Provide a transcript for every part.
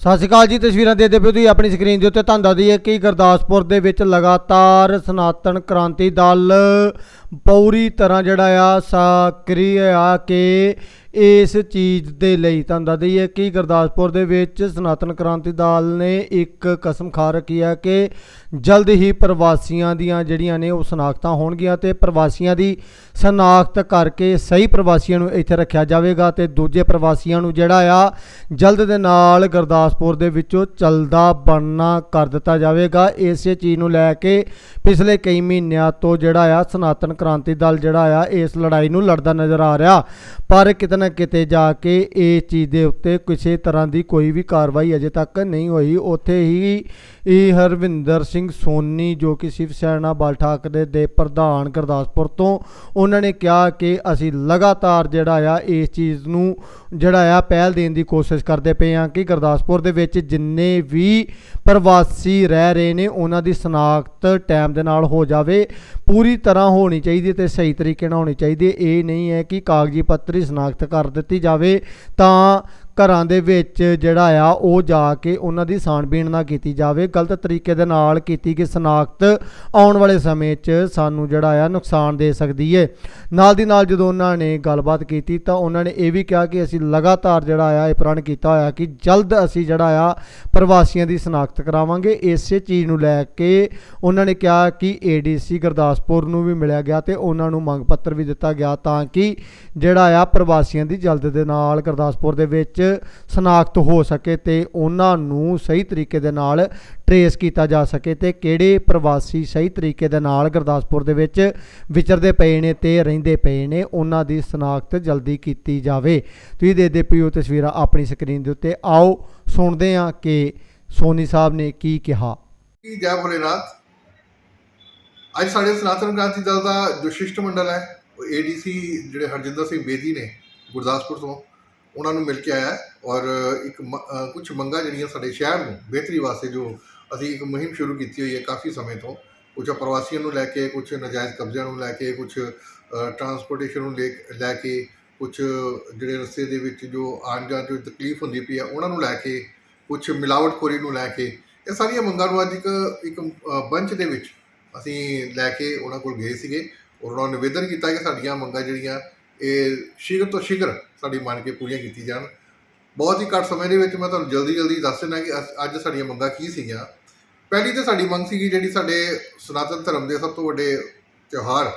ਸਤਿ ਸ਼੍ਰੀ ਅਕਾਲ ਜੀ, ਤਸਵੀਰਾਂ ਦੇਖਦੇ ਪਏ ਤੁਸੀਂ ਆਪਣੀ ਸਕਰੀਨ ਦੇ ਉੱਤੇ ਤੁਹਾਨੂੰ ਦੱਸ ਦਈਏ ਕਿ ਗੁਰਦਾਸਪੁਰ ਦੇ ਵਿੱਚ ਲਗਾਤਾਰ ਸਨਾਤਨ ਕ੍ਰਾਂਤੀ ਦਲ ਪੂਰੀ ਤਰ੍ਹਾਂ ਜਿਹੜਾ ਆ ਸਕਰੀ ਆ ਕਿ ਇਸ ਚੀਜ਼ ਦੇ ਲਈ ਤੁਹਾਨੂੰ ਦੱਸ ਦਈਏ ਕਿ ਗੁਰਦਾਸਪੁਰ ਦੇ ਵਿੱਚ ਸਨਾਤਨ ਕ੍ਰਾਂਤੀ ਦਲ ਨੇ ਇੱਕ ਕਸਮ ਖਾ ਰੱਖੀ ਹੈ ਕਿ ਜਲਦ ਹੀ ਪ੍ਰਵਾਸੀਆਂ ਦੀਆਂ ਜਿਹੜੀਆਂ ਨੇ ਉਹ ਸ਼ਨਾਖਤਾਂ ਹੋਣਗੀਆਂ ਤੇ ਪ੍ਰਵਾਸੀਆਂ ਦੀ ਸ਼ਨਾਖਤ ਕਰਕੇ ਸਹੀ ਪ੍ਰਵਾਸੀਆਂ ਨੂੰ ਇੱਥੇ ਰੱਖਿਆ ਜਾਵੇਗਾ ਤੇ ਦੂਜੇ ਪ੍ਰਵਾਸੀਆਂ ਨੂੰ ਜਿਹੜਾ ਆ ਜਲਦ ਦੇ ਨਾਲ ਗੁਰਦਾਸਪੁਰ ਦੇ ਵਿੱਚੋਂ ਚਲਦਾ ਬਣਨਾ ਕਰ ਦਿੱਤਾ ਜਾਵੇਗਾ। ਇਸੇ ਚੀਜ਼ ਨੂੰ ਲੈ ਕੇ ਪਿਛਲੇ ਕਈ ਮਹੀਨਿਆਂ ਤੋਂ ਜਿਹੜਾ ਆ ਸਨਾਤਨ ਕ੍ਰਾਂਤੀ ਦਲ ਜਿਹੜਾ ਆ ਇਸ ਲੜਾਈ ਨੂੰ ਲੜਦਾ ਨਜ਼ਰ ਆ ਰਿਹਾ। ਪਰ ਕਿਤੇ ਨਾ ਕਿਤੇ ਜਾ ਕੇ ਇਸ ਚੀਜ਼ ਦੇ ਉੱਤੇ ਕਿਸੇ ਤਰ੍ਹਾਂ ਦੀ ਕੋਈ ਵੀ ਕਾਰਵਾਈ ਅਜੇ ਤੱਕ ਨਹੀਂ ਹੋਈ। ਉੱਥੇ ਹੀ ਇਹ ਹਰਵਿੰਦਰ ਸਿੰਘ ਸੋਨੀ, ਜੋ ਕਿ ਸ਼ਿਵ ਸੈਨਾ, ਬਲ ਠਾਕਰੇ ਦੇ ਪ੍ਰਧਾਨ ਗੁਰਦਾਸਪੁਰ ਤੋਂ, ਉਹਨਾਂ ਨੇ ਕਿਹਾ ਕਿ ਅਸੀਂ ਲਗਾਤਾਰ ਜਿਹੜਾ ਆ, ਇਸ ਚੀਜ਼ ਨੂੰ ਜਿਹੜਾ ਆ, ਪਹਿਲ ਦੇਣ ਦੀ ਕੋਸ਼ਿਸ਼ ਕਰਦੇ ਪਏ ਹਾਂ ਕਿ ਗੁਰਦਾਸਪੁਰ ਦੇ ਵਿੱਚ ਜਿੰਨੇ ਵੀ ਪ੍ਰਵਾਸੀ ਰਹਿ ਰਹੇ ਨੇ, ਉਹਨਾਂ ਦੀ ਸ਼ਨਾਖਤ ਟਾਈਮ ਦੇ ਨਾਲ ਹੋ ਜਾਵੇ। ਪੂਰੀ ਤਰ੍ਹਾਂ ਹੋਣੀ ਚਾਹੀਦੀ ਤੇ ਸਹੀ ਤਰੀਕੇ ਨਾਲ ਹੋਣੀ ਚਾਹੀਦੀ ਇਹ ਨਹੀਂ ਹੈ ਕਿ ਕਾਗਜ਼ੀ ਪੱਤਰੀ ਸ਼ਨਾਖਤ ਕਰ ਦਿੱਤੀ ਜਾਵੇ ਤਾਂ ਘਰਾਂ ਦੇ ਵਿੱਚ ਜਿਹੜਾ ਆ, ਉਹ ਜਾ ਕੇ ਉਹਨਾਂ ਦੀ ਸਾਣਬੀਣ ਨਾ ਕੀਤੀ ਜਾਵੇ। ਗਲਤ ਤਰੀਕੇ ਦੇ ਨਾਲ ਕੀਤੀ ਗਈ ਸ਼ਨਾਖਤ ਆਉਣ ਵਾਲੇ ਸਮੇਂ 'ਚ ਸਾਨੂੰ ਜਿਹੜਾ ਆ, ਨੁਕਸਾਨ ਦੇ ਸਕਦੀ ਹੈ ਨਾਲ ਦੀ ਨਾਲ ਜਦੋਂ ਉਹਨਾਂ ਨੇ ਗੱਲਬਾਤ ਕੀਤੀ ਤਾਂ ਉਹਨਾਂ ਨੇ ਇਹ ਵੀ ਕਿਹਾ ਕਿ ਅਸੀਂ ਲਗਾਤਾਰ ਜਿਹੜਾ ਆ, ਇਹ ਪ੍ਰਣ ਕੀਤਾ ਹੋਇਆ ਕਿ ਜਲਦ ਅਸੀਂ ਜਿਹੜਾ ਆ, ਪ੍ਰਵਾਸੀਆਂ ਦੀ ਸ਼ਨਾਖਤ ਕਰਾਵਾਂਗੇ। ਇਸੇ ਚੀਜ਼ ਨੂੰ ਲੈ ਕੇ ਉਹਨਾਂ ਨੇ ਕਿਹਾ ਕਿ ਏਡੀਸੀ ਗੁਰਦਾਸਪੁਰ ਨੂੰ ਵੀ ਮਿਲਿਆ ਗਿਆ ਤੇ ਉਹਨਾਂ ਨੂੰ ਮੰਗ ਪੱਤਰ ਵੀ ਦਿੱਤਾ ਗਿਆ ਤਾਂ ਕਿ ਜਿਹੜਾ ਆ, ਪ੍ਰਵਾਸੀਆਂ ਦੀ ਜਲਦ ਦੇ ਨਾਲ ਗੁਰਦਾਸਪੁਰ ਦੇ ਵਿੱਚ ਸ਼ਨਾਖਤ ਹੋ ਸਕੇ ਤੇ ਉਹਨਾਂ ਨੂੰ ਸਹੀ ਤਰੀਕੇ ਦੇ ਨਾਲ ਟਰੇਸ ਕੀਤਾ ਜਾ ਸਕੇ ਤੇ ਕਿਹੜੇ ਪ੍ਰਵਾਸੀ ਸਹੀ ਤਰੀਕੇ ਦੇ ਨਾਲ ਗੁਰਦਾਸਪੁਰ ਦੇ ਵਿੱਚ ਵਿਚਰਦੇ ਪਏ ਨੇ ਤੇ ਰਹਿੰਦੇ ਪਏ ਨੇ, ਉਹਨਾਂ ਦੀ ਸ਼ਨਾਖਤ ਜਲਦੀ ਕੀਤੀ ਜਾਵੇ। ਤੁਸੀਂ ਦੇਖਦੇ ਪਈਓ ਤਸਵੀਰਾਂ ਆਪਣੀ ਸਕਰੀਨ ਦੇ ਉੱਤੇ। ਆਓ ਸੁਣਦੇ ਹਾਂ ਕਿ ਸੋਨੀ ਸਾਹਿਬ ਨੇ ਕੀ ਕਿਹਾ। ਕੀ ਜੈ ਭੋਲੇਨਾਥ? ਅੱਜ ਸਾਡੇ ਸਨਾਤਨ ਕ੍ਰਾਂਤੀ ਦਲ ਦਾ ਜੋ ਸ਼ਿਸ਼ਟ ਮੰਡਲ ਹੈ, ਉਹ ਏਡੀਸੀ ਜਿਹੜੇ ਹਰਜਿੰਦਰ ਸਿੰਘ ਬੇਦੀ ਨੇ ਗੁਰਦਾਸਪੁਰ ਤੋਂ ਉਹਨਾਂ ਨੂੰ ਮਿਲ ਕੇ ਆਇਆ ਔਰ ਇੱਕ ਕੁਝ ਮੰਗਾਂ ਜਿਹੜੀਆਂ ਸਾਡੇ ਸ਼ਹਿਰ ਨੂੰ ਬਿਹਤਰੀ ਵਾਸਤੇ ਜੋ ਅਸੀਂ ਇੱਕ ਮੁਹਿੰਮ ਸ਼ੁਰੂ ਕੀਤੀ ਹੋਈ ਹੈ ਕਾਫੀ ਸਮੇਂ ਤੋਂ ਕੁਝ ਪ੍ਰਵਾਸੀਆਂ ਨੂੰ ਲੈ ਕੇ ਕੁਝ ਨਜਾਇਜ਼ ਕਬਜ਼ਿਆਂ ਨੂੰ ਲੈ ਕੇ ਕੁਝ ਟਰਾਂਸਪੋਰਟੇਸ਼ਨ ਨੂੰ ਲੈ ਲੈ ਕੇ ਕੁਝ ਜਿਹੜੇ ਰਸਤੇ ਦੇ ਵਿੱਚ ਜੋ ਆਉਣ ਜਾਣ 'ਚ ਤਕਲੀਫ ਹੁੰਦੀ ਪਈ ਹੈ, ਉਹਨਾਂ ਨੂੰ ਲੈ ਕੇ ਕੁਝ ਮਿਲਾਵਟਖੋਰੀ ਨੂੰ ਲੈ ਕੇ, ਇਹ ਸਾਰੀਆਂ ਮੰਗਾਂ ਨੂੰ ਅੱਜ ਇੱਕ ਇੱਕ ਬੰਚ ਦੇ ਵਿੱਚ ਅਸੀਂ ਲੈ ਕੇ ਉਹਨਾਂ ਕੋਲ ਗਏ ਸੀਗੇ ਔਰ ਉਹਨਾਂ ਨੂੰ ਨਿਵੇਦਨ ਕੀਤਾ ਕਿ ਸਾਡੀਆਂ ਮੰਗਾਂ ਜਿਹੜੀਆਂ ਇਹ ਸ਼ੀਘਰ ਤੋਂ ਸ਼ੀਘਰ ਸਾਡੀ ਮੰਨ ਕੇ ਪੂਰੀਆਂ ਕੀਤੀ ਜਾਣ। ਬਹੁਤ ਹੀ ਘੱਟ ਸਮੇਂ ਦੇ ਵਿੱਚ ਮੈਂ ਤੁਹਾਨੂੰ ਜਲਦੀ ਜਲਦੀ ਦੱਸ ਦਿੰਦਾ ਕਿ ਅੱਜ ਸਾਡੀਆਂ ਮੰਗਾਂ ਕੀ ਸੀਗੀਆਂ। ਪਹਿਲੀ ਤੇ ਸਾਡੀ ਮੰਗ ਸੀਗੀ ਜਿਹੜੀ ਸਾਡੇ ਸਨਾਤਨ ਧਰਮ ਦੇ ਸਭ ਤੋਂ ਵੱਡੇ ਤਿਉਹਾਰ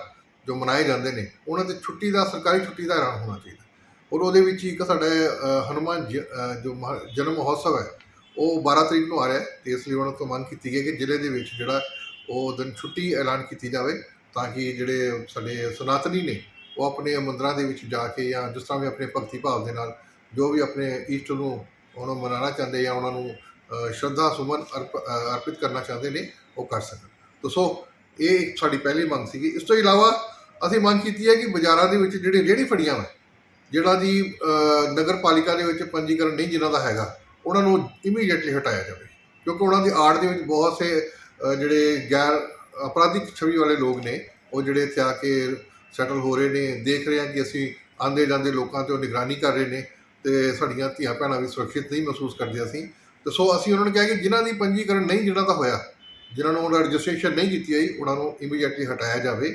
ਜੋ ਮਨਾਏ ਜਾਂਦੇ ਨੇ ਉਹਨਾਂ ਤੇ ਛੁੱਟੀ ਦਾ ਸਰਕਾਰੀ ਛੁੱਟੀ ਦਾ ਐਲਾਨ ਹੋਣਾ ਚਾਹੀਦਾ। ਔਰ ਉਹਦੇ ਵਿੱਚ ਇੱਕ ਸਾਡਾ ਅ, ਹਨੂੰਮਾਨ ਜ- ਜੋ ਮਹ- ਜਨਮ ਮਹੋਤਸਵ ਹੈ ਉਹ 12 ਤਰੀਕ ਨੂੰ ਆ ਰਿਹਾ ਹੈ ਤੇ ਇਸ ਲਈ ਉਹਨਾਂ ਤੋਂ ਮੰਗ ਕੀਤੀ ਗਈ ਕਿ ਜ਼ਿਲ੍ਹੇ ਦੇ ਵਿੱਚ ਜਿਹੜਾ ਉਹ ਦਿਨ ਛੁੱਟੀ ਐਲਾਨ ਕੀਤੀ ਜਾਵੇ ਤਾਂ ਕਿ ਜਿਹੜੇ ਸਾਡੇ ਸਨਾਤਨੀ ਨੇ ਉਹ ਆਪਣੇ ਮੰਦਰਾਂ ਦੇ ਵਿੱਚ ਜਾ ਕੇ ਜਾਂ ਜਿਸ ਤਰ੍ਹਾਂ ਵੀ ਆਪਣੇ ਭਗਤੀ ਭਾਵ ਦੇ ਨਾਲ ਜੋ ਵੀ ਆਪਣੇ ਈਸ਼ਟ ਨੂੰ ਉਹਨੂੰ ਮਨਾਉਣਾ ਚਾਹੁੰਦੇ ਜਾਂ ਉਹਨਾਂ ਨੂੰ ਸ਼ਰਧਾ ਸੁਮਨ ਅਰਪ- ਅਰਪਿਤ ਕਰਨਾ ਚਾਹੁੰਦੇ ਨੇ, ਉਹ ਕਰ ਸਕਣ। ਤੋ ਸੋ ਇਹ ਇੱਕ ਸਾਡੀ ਪਹਿਲੀ ਮੰਗ ਸੀਗੀ। ਇਸ ਤੋਂ ਇਲਾਵਾ ਅਸੀਂ ਮੰਗ ਕੀਤੀ ਹੈ ਕਿ ਬਾਜ਼ਾਰਾਂ ਦੇ ਵਿੱਚ ਜਿਹੜੇ ਰੇਹੜੀ ਫੜੀਆਂ ਵਾ, ਜਿਹੜਾ ਦੀ ਨਗਰ ਪਾਲਿਕਾ ਦੇ ਵਿੱਚ ਪੰਜੀਕਰਨ ਨਹੀਂ ਜਿਨ੍ਹਾਂ ਦਾ ਹੈਗਾ, ਉਹਨਾਂ ਨੂੰ ਇਮੀਡੀਏਟਲੀ ਹਟਾਇਆ ਜਾਵੇ। ਕਿਉਂਕਿ ਉਹਨਾਂ ਦੀ ਆੜ ਦੇ ਵਿੱਚ ਬਹੁਤ ਸੇ ਜਿਹੜੇ ਗੈਰ ਅਪਰਾਧਿਕ ਛਵੀ ਵਾਲੇ ਲੋਕ ਨੇ, ਉਹ ਜਿਹੜੇ ਇੱਥੇ ਆ ਕੇ ਸੈਟਲ ਹੋ ਰਹੇ ਨੇ, ਦੇਖ ਰਹੇ ਹਾਂ ਕਿ ਅਸੀਂ ਆਂਦੇ ਜਾਂਦੇ ਲੋਕਾਂ ਤੇ ਉਹ ਨਿਗਰਾਨੀ ਕਰ ਰਹੇ ਨੇ ਤੇ ਸਾਡੀਆਂ ਧੀਆਂ ਭੈਣਾਂ ਵੀ ਸੁਰੱਖਿਅਤ ਨਹੀਂ ਮਹਿਸੂਸ ਕਰਦੀਆਂ ਸੀ। ਤੇ ਸੋ ਅਸੀਂ ਉਹਨਾਂ ਨੂੰ ਕਿਹਾ ਕਿ ਜਿਨ੍ਹਾਂ ਦੀ ਪੰਜੀਕਰਨ ਨਹੀਂ ਜਿਨ੍ਹਾਂ ਦਾ ਹੋਇਆ, ਜਿਨ੍ਹਾਂ ਨੂੰ ਉਹਨਾਂ ਰਜਿਸਟ੍ਰੇਸ਼ਨ ਨਹੀਂ ਕੀਤੀ ਗਈ ਉਹਨਾਂ ਨੂੰ ਇਮੀਡੀਏਟਲੀ ਹਟਾਇਆ ਜਾਵੇ।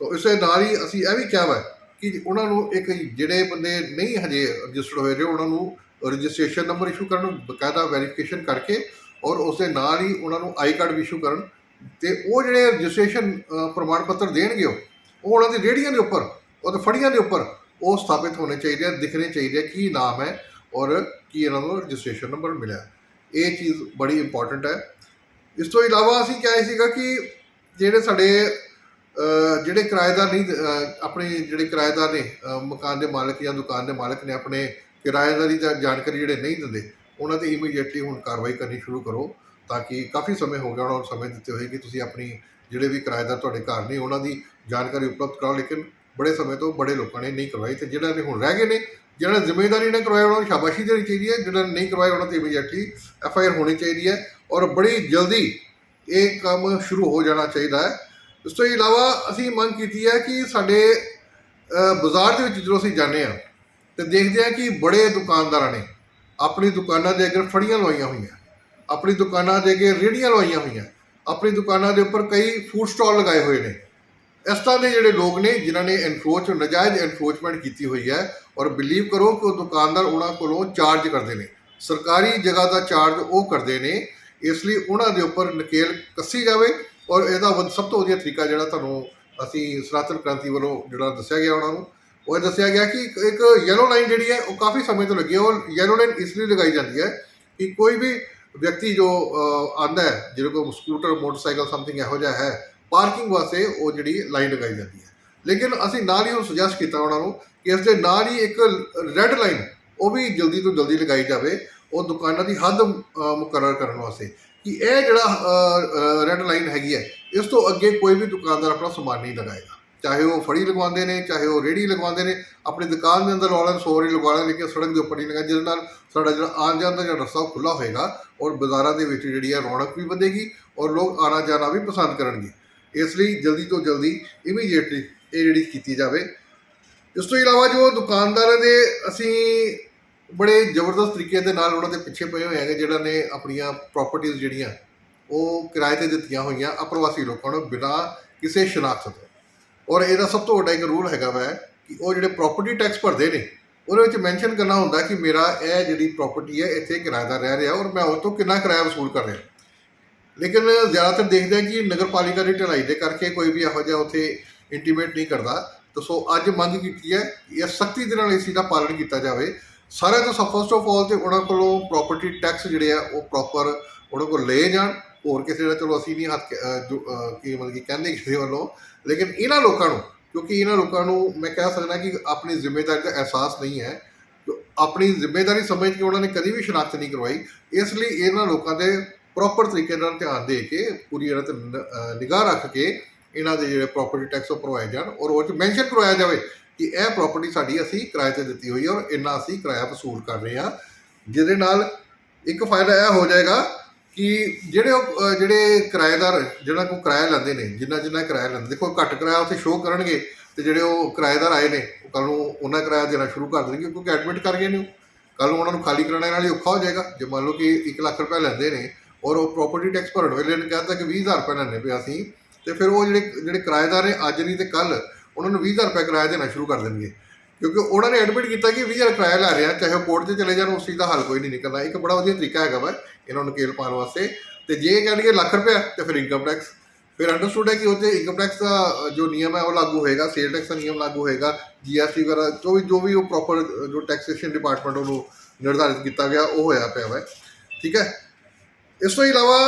ਤਾਂ ਇਸੇ ਨਾਲ ਹੀ ਅਸੀਂ ਇਹ ਵੀ ਕਿਹਾ ਵਾ ਕਿ ਉਹਨਾਂ ਨੂੰ ਇੱਕ ਜਿਹੜੇ ਬੰਦੇ ਨਹੀਂ ਹਜੇ ਰਜਿਸਟਰਡ ਹੋਏ ਰਹੇ, ਉਹਨਾਂ ਨੂੰ ਰਜਿਸਟ੍ਰੇਸ਼ਨ ਨੰਬਰ ਇਸ਼ੂ ਕਰਨ, ਬਕਾਇਦਾ ਵੈਰੀਫਿਕੇਸ਼ਨ ਕਰਕੇ ਔਰ ਉਸ ਦੇ ਨਾਲ ਹੀ ਉਹਨਾਂ ਨੂੰ ਆਈ ਕਾਰਡ ਵੀ ਇਸ਼ੂ ਕਰਨ ਤੇ ਉਹ ਜਿਹੜੇ ਰਜਿਸਟ੍ਰੇਸ਼ਨ ਪ੍ਰਮਾਣ ਪੱਤਰ ਦੇਣਗੇ ਉਹ ਉਹ ਉਹਨਾਂ ਦੀ ਰੇਹੜੀਆਂ ਦੇ ਉੱਪਰ, ਉਹ ਫੜੀਆਂ ਦੇ ਉੱਪਰ, ਉਹ ਸਥਾਪਿਤ ਹੋਣੇ ਚਾਹੀਦੇ ਆ, ਦਿਖਣੇ ਚਾਹੀਦੇ ਆ ਕੀ ਨਾਮ ਹੈ ਔਰ ਕੀ ਇਹਨਾਂ ਨੂੰ ਰਜਿਸਟ੍ਰੇਸ਼ਨ ਨੰਬਰ ਮਿਲਿਆ। ਇਹ ਚੀਜ਼ ਬੜੀ ਇੰਪੋਰਟੈਂਟ ਹੈ। ਇਸ ਤੋਂ ਇਲਾਵਾ ਅਸੀਂ ਕਿਹਾ ਸੀਗਾ ਕਿ ਜਿਹੜੇ ਸਾਡੇ ਜਿਹੜੇ ਕਿਰਾਏਦਾਰ ਨਹੀਂ ਆਪਣੇ ਜਿਹੜੇ ਕਿਰਾਏਦਾਰ ਨੇ ਮਕਾਨ ਦੇ ਮਾਲਕ ਜਾਂ ਦੁਕਾਨ ਦੇ ਮਾਲਕ ਨੇ ਆਪਣੇ ਕਿਰਾਏਦਾਰੀ ਦਾ ਜਾਣਕਾਰੀ ਜਿਹੜੇ ਨਹੀਂ ਦਿੰਦੇ, ਉਹਨਾਂ ਤੇ ਇਮੀਡੀਏਟਲੀ ਹੁਣ ਕਾਰਵਾਈ ਕਰਨੀ ਸ਼ੁਰੂ ਕਰੋ ਤਾਂ ਕਿ ਕਾਫੀ ਸਮੇਂ ਹੋ ਗਿਆ, ਉਹਨਾਂ ਨੂੰ ਸਮੇਂ ਦਿੱਤੇ ਹੋਏ ਕਿ ਤੁਸੀਂ ਆਪਣੀ ਜਿਹੜੇ ਵੀ ਕਿਰਾਏਦਾਰ ਤੁਹਾਡੇ ਘਰ ਨੇ, ਉਹਨਾਂ ਦੀ ਜਾਣਕਾਰੀ ਉਪਲਬਧ ਕਰਾਓ, ਲੇਕਿਨ ਬੜੇ ਸਮੇਂ ਤੋਂ ਬੜੇ ਲੋਕਾਂ ਨੇ ਨਹੀਂ ਕਰਵਾਈ ਤੇ ਜਿਹੜਾ ਨੇ ਹੁਣ ਰਹਿ ਗਏ ਨੇ, ਜਿਹਨਾਂ ਨੇ ਜ਼ਿੰਮੇਵਾਰੀ ਨੇ ਕਰਵਾਇਆ ਉਹਨਾਂ ਨੂੰ ਸ਼ਾਬਾਸ਼ੀ ਦੇਣੀ ਚਾਹੀਦੀ ਹੈ, ਜਿਹਨਾਂ ਨੇ ਨਹੀਂ ਕਰਵਾਇਆ ਉਹਨਾਂ ਤੇ ਇਮੀਡੀਏਟਲੀ ਐਫ ਆਈ ਆਰ ਹੋਣੀ ਚਾਹੀਦੀ ਹੈ ਔਰ ਬੜੀ ਜਲਦੀ ਇਹ ਕੰਮ ਸ਼ੁਰੂ ਹੋ ਜਾਣਾ ਚਾਹੀਦਾ ਹੈ। ਇਸ ਤੋਂ ਇਲਾਵਾ ਅਸੀਂ ਮੰਗ ਕੀਤੀ ਹੈ ਕਿ ਸਾਡੇ ਬਾਜ਼ਾਰ ਦੇ ਵਿੱਚ ਜਦੋਂ ਅਸੀਂ ਜਾਂਦੇ ਹਾਂ ਤੇ ਦੇਖਦੇ ਹਾਂ ਕਿ ਬੜੇ ਦੁਕਾਨਦਾਰਾਂ ਨੇ ਆਪਣੀ ਦੁਕਾਨਾਂ ਦੇ ਅੱਗੇ ਫੜੀਆਂ ਲਵਾਈਆਂ ਹੋਈਆਂ, ਆਪਣੀ ਦੁਕਾਨਾਂ ਦੇ ਅੱਗੇ ਰੇਹੜੀਆਂ ਲਵਾਈਆਂ ਹੋਈਆਂ ਆਪਣੀ ਦੁਕਾਨਾਂ ਦੇ ਉੱਪਰ ਕਈ ਫੂਡ ਸਟਾਲ ਲਗਾਏ ਹੋਏ ਨੇ। ਇਸ ਤਰ੍ਹਾਂ ਦੇ ਜਿਹੜੇ ਲੋਕ ਨੇ, ਜਿਨ੍ਹਾਂ ਨੇ ਐਨਕਰੋਚ ਨਜਾਇਜ਼ ਐਨਕਰੋਚਮੈਂਟ ਕੀਤੀ ਹੋਈ ਹੈ ਔਰ ਬਿਲੀਵ ਕਰੋ ਕਿ ਉਹ ਦੁਕਾਨਦਾਰ ਉਹਨਾਂ ਕੋਲੋਂ ਚਾਰਜ ਕਰਦੇ ਨੇ। ਸਰਕਾਰੀ ਜਗ੍ਹਾ ਦਾ ਚਾਰਜ ਉਹ ਕਰਦੇ ਨੇ, ਇਸ ਲਈ ਉਹਨਾਂ ਦੇ ਉੱਪਰ ਨਕੇਲ ਕੱਸੀ ਜਾਵੇ ਔਰ ਇਹਦਾ ਵਧ- ਸਭ ਤੋਂ ਵਧੀਆ ਤਰੀਕਾ ਜਿਹੜਾ ਤੁਹਾਨੂੰ ਅਸੀਂ ਸਨਾਤਨ ਕ੍ਰਾਂਤੀ ਵੱਲੋਂ ਜਿਹੜਾ ਦੱਸਿਆ ਗਿਆ ਉਹਨਾਂ ਨੂੰ, ਉਹ ਇਹ ਦੱਸਿਆ ਗਿਆ ਕਿ ਇੱਕ- ਯੈਲੋ ਲਾਈਨ ਜਿਹੜੀ ਹੈ, ਉਹ ਕਾਫੀ ਸਮੇਂ ਤੋਂ ਲੱਗੀ ਹੈ ਔਰ ਯੈਲੋ ਲਾਈਨ ਇਸ ਲਈ ਲਗਾਈ ਜਾਂਦੀ ਹੈ ਕਿ ਕੋਈ ਵੀ ਵਿਅਕਤੀ ਜੋ ਆਂਦਾ ਹੈ ਜਿਹਦੇ ਕੋਲ ਸਕੂਟਰ ਮੋਟਰਸਾਈਕਲ ਸਮਥਿੰਗ ਇਹੋ ਜਿਹਾ ਹੈ ਪਾਰਕਿੰਗ ਵਾਸਤੇ ਉਹ ਜਿਹੜੀ ਲਾਈਨ ਲਗਾਈ ਜਾਂਦੀ ਹੈ। ਲੇਕਿਨ ਅਸੀਂ ਨਾਲ ਹੀ ਉਹ ਸੁਜੈਸਟ ਕੀਤਾ ਉਹਨਾਂ ਨੂੰ ਕਿ ਇਸ ਦੇ ਨਾਲ ਹੀ ਇੱਕ ਰੈੱਡ ਲਾਈਨ ਉਹ ਵੀ ਜਲਦੀ ਤੋਂ ਜਲਦੀ ਲਗਾਈ ਜਾਵੇ ਉਹ ਦੁਕਾਨਾਂ ਦੀ ਹੱਦ ਅ, ਮੁਕਰਰ ਕਰਨ ਵਾਸਤੇ। ਕਿ ਇਹ ਜਿਹੜਾ ਰੈੱਡ ਲਾਈਨ ਹੈਗੀ ਹੈ ਇਸ ਤੋਂ ਅੱਗੇ ਕੋਈ ਵੀ ਦੁਕਾਨਦਾਰ ਆਪਣਾ ਸਮਾਨ ਨਹੀਂ ਲਗਾਏਗਾ। ਚਾਹੇ ਉਹ ਫੜੀ ਲਗਵਾਉਂਦੇ ਨੇ, ਚਾਹੇ ਉਹ ਰੇੜੀ ਲਗਵਾਉਂਦੇ ਨੇ, ਆਪਣੀ ਦੁਕਾਨ ਦੇ ਅੰਦਰ ਲਵਾ ਸੋਰੀ ਸੌ ਲਗਵਾ ਲੈਣ, ਲੇਕਿਨ ਸੜਕ ਦੇ ਉੱਪਰ ਨਹੀਂ ਲਗਾ ਜਿਹਦੇ ਨਾਲ ਸਾਡਾ ਜਿਹੜਾ ਆਉਣ ਜਾਣ ਦਾ ਜਿਹੜਾ ਰਸਤਾ ਉਹ ਖੁੱਲਾ ਹੋਏਗਾ ਔਰ ਬਾਜ਼ਾਰਾਂ ਦੇ ਵਿੱਚ ਜਿਹੜੀ ਹੈ ਰੌਣਕ ਵੀ ਵਧੇਗੀ ਔਰ ਲੋਕ ਆਣਾ ਜਾਣਾ ਵੀ ਪਸੰਦ ਕਰਨਗੇ। ਇਸ ਲਈ ਜਲਦੀ ਤੋਂ ਜਲਦੀ ਇਮੀਡੀਏਟਲੀ ਇਹ ਜਿਹੜੀ ਕੀਤੀ ਜਾਵੇ। ਇਸ ਤੋਂ ਇਲਾਵਾ ਜੋ ਦੁਕਾਨਦਾਰਾਂ ਦੇ ਅਸੀਂ ਬੜੇ ਜ਼ਬਰਦਸਤ ਤਰੀਕੇ ਦੇ ਨਾਲ ਉਹਨਾਂ ਦੇ ਪਿੱਛੇ ਪਏ ਹੋਏ ਹੈਗੇ ਜਿਹੜਾ ਨੇ ਆਪਣੀਆਂ ਪ੍ਰਾਪਰਟੀਆਂ ਜਿਹੜੀਆਂ, ਉਹ ਕਿਰਾਏ ਤੇ ਦਿੱਤੀਆਂ ਹੋਈਆਂ ਅਪਰਵਾਸੀ ਲੋਕਾਂ ਨੂੰ ਬਿਨਾਂ ਕਿਸੇ ਸ਼ਨਾਖਤ ਤੋਂ। ਔਰ ਇਹਦਾ ਸਭ ਤੋਂ ਵੱਡਾ ਇੱਕ ਰੂਲ ਹੈਗਾ ਵੈ ਕਿ ਉਹ ਜਿਹੜੇ ਪ੍ਰਾਪਰਟੀ ਟੈਕਸ ਭਰਦੇ ਨੇ, ਉਹਦੇ ਵਿੱਚ ਮੈਂਸ਼ਨ ਕਰਨਾ ਹੁੰਦਾ ਕਿ ਮੇਰਾ ਇਹ ਜਿਹੜੀ ਪ੍ਰਾਪਰਟੀ ਹੈ, ਇੱਥੇ ਕਿਰਾਏਦਾਰ ਰਹਿ ਰਿਹਾ ਔਰ ਮੈਂ ਉਹ ਤੋਂ ਕਿੰਨਾ ਕਿਰਾਇਆ ਵਸੂਲ ਕਰ ਰਿਹਾ। ਲੇਕਿਨ ਜ਼ਿਆਦਾਤਰ ਦੇਖਦੇ ਹਾਂ ਕਿ ਨਗਰਪਾਲਿਕਾ ਦੀ ਢਲਾਈ ਦੇ ਕਰਕੇ ਕੋਈ ਵੀ ਇਹੋ ਜਿਹਾ ਉੱਥੇ ਇੰਟੀਮੇਟ ਨਹੀਂ ਕਰਦਾ। ਤਾਂ ਸੋ ਅੱਜ ਮੰਗ ਕੀਤੀ ਹੈ ਕਿ ਇਹ ਸਖਤੀ ਦੇ ਨਾਲ ਇਸ ਚੀਜ਼ ਦਾ ਪਾਲਣ ਕੀਤਾ ਜਾਵੇ। ਸਾਰਿਆਂ ਤੋਂ ਸਭ ਫਸਟ ਆਫ ਆਲ ਤੇ ਉਹਨਾਂ ਕੋਲੋਂ ਪ੍ਰਾਪਰਟੀ ਟੈਕਸ ਜਿਹੜੇ ਆ, ਉਹ ਪ੍ਰੋਪਰ ਉਹਨਾਂ ਕੋਲ ਲਏ ਜਾਣ। ਹੋਰ ਕਿਸੇ ਦਾ ਚਲੋ ਅਸੀਂ ਨਹੀਂ ਹੱਥ ਜੋ, ਅਹ, ਕੀ ਮਤਲਬ ਕਿ ਕਹਿੰਦੇ ਕਿਸੇ ਵੱਲੋਂ। ਲੇਕਿਨ ਇਹਨਾਂ ਲੋਕਾਂ ਨੂੰ ਕਿਉਂਕਿ ਇਹਨਾਂ ਲੋਕਾਂ ਨੂੰ ਮੈਂ ਕਹਿ ਸਕਦਾ ਕਿ ਆਪਣੀ ਜ਼ਿੰਮੇਵਾਰੀ ਦਾ ਅਹਿਸਾਸ ਨਹੀਂ ਹੈ। ਆਪਣੀ ਜ਼ਿੰਮੇਵਾਰੀ ਸਮਝ ਕੇ ਉਹਨਾਂ ਨੇ ਕਦੀ ਵੀ ਸ਼ਨਾਖਤ ਨਹੀਂ ਕਰਵਾਈ। ਇਸ ਲਈ ਇਹਨਾਂ ਲੋਕਾਂ ਦੇ ਪ੍ਰੋਪਰ ਤਰੀਕੇ ਨਾਲ ਧਿਆਨ ਦੇ ਕੇ ਪੂਰੀ ਇਹਨਾਂ ਤੇ ਨ- ਨਿਗਾਹ ਰੱਖ ਕੇ ਇਹਨਾਂ ਦੇ ਜਿਹੜੇ ਪ੍ਰਾਪਰਟੀ ਟੈਕਸ ਉਹ ਭਰਵਾਏ ਜਾਣ ਔਰ ਉਹ 'ਚ ਮੈਂਸ਼ਨ ਕਰਵਾਇਆ ਜਾਵੇ ਕਿ ਇਹ ਪ੍ਰਾਪਰਟੀ ਸਾਡੀ ਅਸੀਂ ਕਿਰਾਏ ਤੇ ਦਿੱਤੀ ਹੋਈ ਹੈ ਔਰ ਇੰਨਾ ਅਸੀਂ ਕਿਰਾਇਆ ਵਸੂਲ ਕਰ ਰਹੇ ਹਾਂ। ਜਿਹਦੇ ਨਾਲ ਇੱਕ ਫਾਇਦਾ ਇਹ ਹੋ ਜਾਏਗਾ ਕਿ ਜਿਹੜੇ ਉਹ, ਜਿਹੜੇ ਕਿਰਾਏਦਾਰ ਜਿਹੜਾ ਕੋ ਕਿਰਾਇਆ ਲੈਂਦੇ ਨੇ ਜਿੰਨਾ ਜਿੰਨਾ ਕਿਰਾਇਆ ਲੈਂਦੇ ਦੇਖੋ ਘੱਟ ਕਿਰਾਇਆ ਉੱਥੇ ਸ਼ੋਅ ਕਰਨਗੇ ਤੇ ਜਿਹੜੇ ਉਹ ਕਿਰਾਏਦਾਰ ਆਏ ਨੇ ਉਹ ਕੱਲ ਨੂੰ ਉਹਨਾਂ ਕਿਰਾਇਆ ਦੇਣਾ ਸ਼ੁਰੂ ਕਰ ਦੇਣਗੇ ਕਿਉਂਕਿ ਐਡਮਿਟ ਕਰ ਗਏ ਨੇ ਕੱਲ ਨੂੰ ਉਹਨਾਂ ਨੂੰ ਖਾਲੀ ਕਰਾਉਣ ਨਾਲ ਹੀ ਔਖਾ ਹੋ ਜਾਏਗਾ। ਜੇ ਮੰਨ ਲਓ ਕਿ 1 ਲੱਖ ਰੁਪਏ ਲੈਂਦੇ ਨੇ ਔਰ ਉਹ ਪ੍ਰਾਪਰਟੀ ਟੈਕਸ ਭਰਨ ਵੇਲੇ ਨੇ ਕਹਿੰਦਾ ਕਿ 20000 ਰੁਪਏ ਲੈਣੇ ਪਿਆ ਅਸੀਂ ਤੇ ਫਿਰ ਉਹ ਜਿਹੜੇ ਜਿਹੜੇ ਕਿਰਾਏਦਾਰ ਨੇ ਅੱਜ ਨਹੀਂ ਤੇ ਕੱਲ ਉਹਨਾਂ ਨੂੰ 20000 ਰੁਪਏ ਕਿਰਾਇਆ ਦੇਣਾ ਸ਼ੁਰੂ ਕਰ ਦੇਣਗੇ। ਕਿਉਂਕਿ ਉਹਨਾਂ ਨੇ ਐਡਮਿਟ ਕੀਤਾ ਕਿ 20000 ਕਿਰਾਇਆ ਲੈ ਰਿਹਾ ਚਾਹੇ ਉਹ ਕੋਰਟ 'ਤੇ ਚਲੇ ਜਾਣ ਉਸ ਚੀਜ਼ ਦਾ ਹੱਲ ਕੋਈ ਨਹੀਂ ਨਿਕਲਦਾ। ਇੱਕ ਬੜਾ ਵਧੀਆ ਤਰੀਕਾ ਹੈਗਾ ਵਾ ਇਹਨਾਂ ਨੂੰ ਕੇਲ ਪਾਉਣ ਵਾਸਤੇ। ਤੇ ਜੇ ਕਹਿਣਗੇ ਲੱਖ ਰੁਪਏ ਤੇ ਫਿਰ ਇਨਕਮ ਟੈਕਸ ਫਿਰ ਅੰਡਰਸਟੂਡ ਹੈ ਕਿ ਉਹਤੇ ਇਨਕਮ ਟੈਕਸ ਦਾ ਜੋ ਨਿਯਮ ਹੈ ਉਹ ਲਾਗੂ ਹੋਏਗਾ ਸੇਲ ਟੈਕਸ ਦਾ ਨਿਯਮ ਲਾਗੂ ਹੋਏਗਾ ਜੀਐਸਟੀ ਵਗੈਰਾ, ਜੋ ਵੀ ਜੋ ਵੀ ਉਹ ਪ੍ਰੋਪਰ ਜੋ ਟੈਕਸੇਸ਼ਨ ਡਿਪਾਰਟਮੈਂਟ ਉਹਨੂੰ ਨਿਰਧਾਰਿਤ ਕੀਤਾ ਗਿਆ, ਉਹ ਹੋਇਆ ਪਿਆ ਵਾ। ਠੀਕ ਹੈ? ਇਸ ਤੋਂ ਇਲਾਵਾ